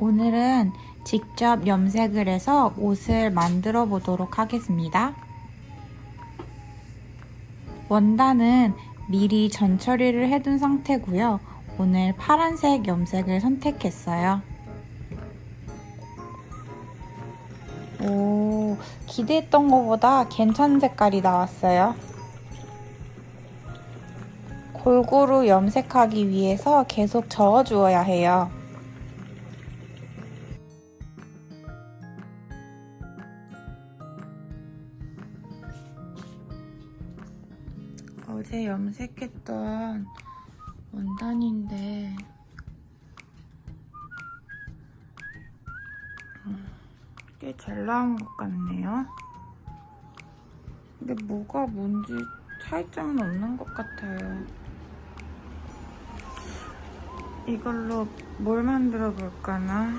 오늘은 직접 염색을 해서 옷을 만들어 보도록 하겠습니다. 원단은 미리 전 처리를 해둔 상태고요. 오늘 파란색 염색을 선택했어요. 오, 기대했던 것보다 괜찮은 색깔이 나왔어요. 골고루 염색하기 위해서 계속 저어주어야 해요. 어제 염색했던 원단인데 음, 꽤잘 나온 것 같네요. 근데 뭐가 뭔지 차이점은 없는 것 같아요. 이걸로 뭘 만들어 볼까나?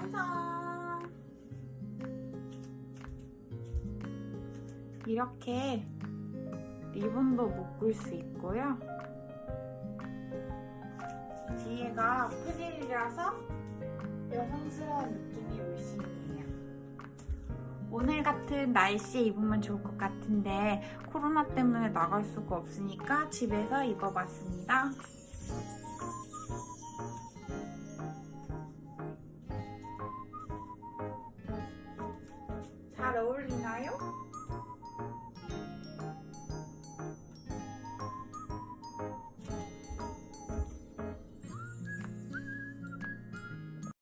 완성! 이렇게 리본도 묶을 수 있고요. 뒤에가 프릴이라서 여성스러운 느낌이 물씬이에요. 오늘 같은 날씨에 입으면 좋을 것 같은데 코로나 때문에 나갈 수가 없으니까 집에서 입어봤습니다. not over